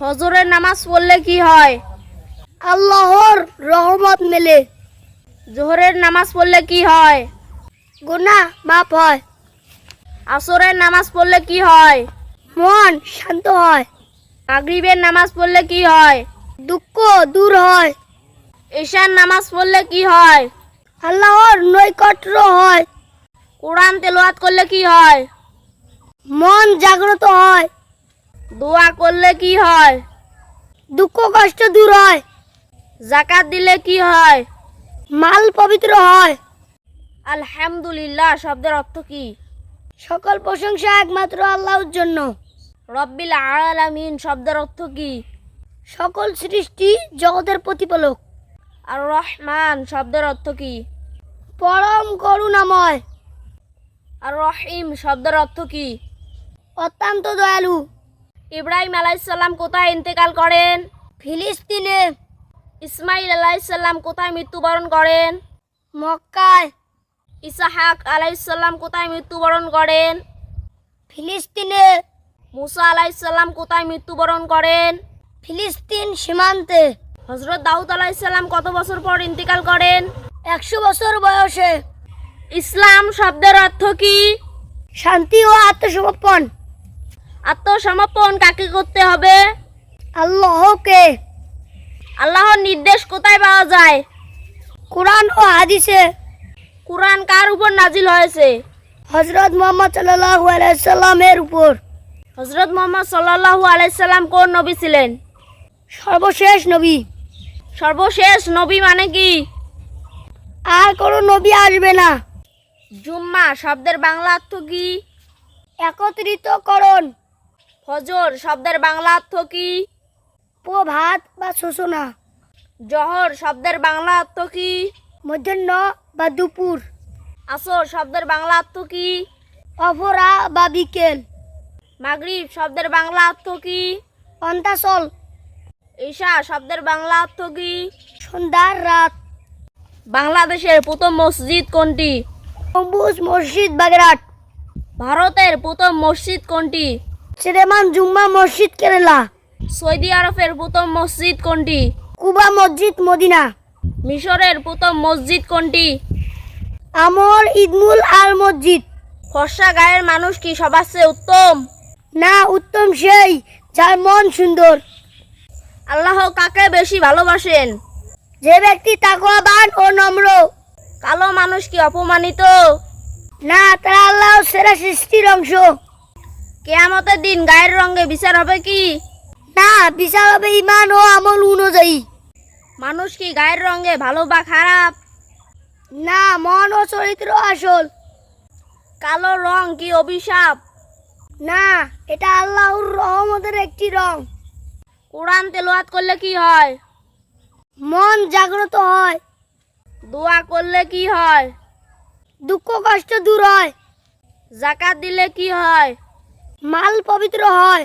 হজরের নামাজ পড়লে কি হয়? আল্লাহর রহমত মেলে। জোহরের নামাজ পড়লে কি হয়? গুনাহ মাফ হয়। আসরের নামাজ পড়লে কি হয়? মন শান্ত হয়। মাগরিবের নামাজ পড়লে কি হয়? দুঃখ দূর হয়। ঈশার নামাজ পড়লে কি হয়? আল্লাহর নৈকট্য হয়। কোরআন তেলাওয়াত করলে কি হয়? মন জাগ্রত হয়। দোয়া করলে কি হয়? দুঃখ কষ্ট দূর হয়। জাকাত দিলে কি হয়? মাল পবিত্র হয়। আলহামদুলিল্লাহ শব্দের অর্থ কি? সকল প্রশংসা একমাত্র আল্লাহর জন্য। রব্বিল আলামিন শব্দের অর্থ কি? সকল সৃষ্টি জগতের প্রতিপালক। আর রহমান শব্দের অর্থ কি? পরম করুণাময়। আর রহিম শব্দের অর্থ কি? অত্যন্ত দয়ালু। ইব্রাহিম আলাইসাল্লাম কোথায় ইন্তেকাল করেন? ফিলিস্তিনে। ইসমাইল আলাইসাল্লাম কোথায় মৃত্যুবরণ করেন? মক্কায়। ইসাহাক আলাইসাল্লাম কোথায় মৃত্যুবরণ করেন? ফিলিস্তিনে। মুসা আলাইসাল্লাম কোথায় মৃত্যুবরণ করেন? ফিলিস্তিন সীমান্তে। হজরত দাউদ আলাইসাল্লাম কত বছর পর ইন্তেকাল করেন? একশো বছর বয়সে। ইসলাম শব্দের অর্থ কি? শান্তি ও আত্মসমর্পণ। আত্মসমর্পণ কাকে করতে হবে? আল্লাহকে। আল্লাহর নির্দেশ কোথায় পাওয়া যায়? কোরআন ও হাদিসে। কোরআন কার উপর নাজিল হয়েছে? হজরত মোহাম্মদ সাল্লাহ আলাইসাল্লামের উপর। হজরত মোহাম্মদ সাল্লাল্লাহু আলাইসাল্লাম কোন নবী ছিলেন? সর্বশেষ নবী। সর্বশেষ নবী মানে কি? আর কোনো নবী আসবে না। জুম্মা শব্দের বাংলা অর্থ কি? একত্রিতকরণ। ফজর শব্দের বাংলা অর্থ কি? প্রভাত বা সূচনা জহর শব্দের বাংলা অর্থ কি? মধ্যাহ্ন বা দুপুর। আসর শব্দের বাংলা অর্থ কি? অপরা বা বিকেল। মাগরিব শব্দের বাংলা অর্থ কি? অন্তাচল ঈশা শব্দের বাংলা অর্থ কি? সন্ধ্যার রাত। বাংলাদেশের প্রথম মসজিদ কোনটি? গম্বুজ মসজিদ বাগেরহাট। ভারতের প্রথম মসজিদ কোনটি? সেরেমান জুম্মা মসজিদ কেরালা। সৌদি আরবের প্রথম মসজিদ কোনটি? কুবা মসজিদ মদিনা। মিশরের প্রথম মসজিদ কোনটি? আমর ইদমুল আল মসজিদ। ফর্সা গায়ের মানুষ কি সবার চেয়ে উত্তম? না উত্তম সেই যার মন সুন্দর। আল্লাহ কাকে বেশি ভালোবাসেন? যে ব্যক্তি তাকওয়াবান ও নম্র। কালো মানুষ কি অপমানিত? না তারা আল্লাহ সেরা সৃষ্টির অংশ। কেয়ামতের দিন গায়ের রঙে বিচার হবে কি? না বিচার হবে ইমান ও আমল অনুযায়ী। মানুষ কি গায়ের রঙে ভালো বা খারাপ? না মন ও চরিত্র আসল। কালো রং কি অভিশাপ? না এটা আল্লাহর রহমতের একটি রং। কোরআন তেলাওয়াত করলে কি হয়? মন জাগ্রত হয়। দোয়া করলে কি হয়? দুঃখ কষ্ট দূর হয়। জাকাত দিলে কি হয়? মাল পবিত্র হয়।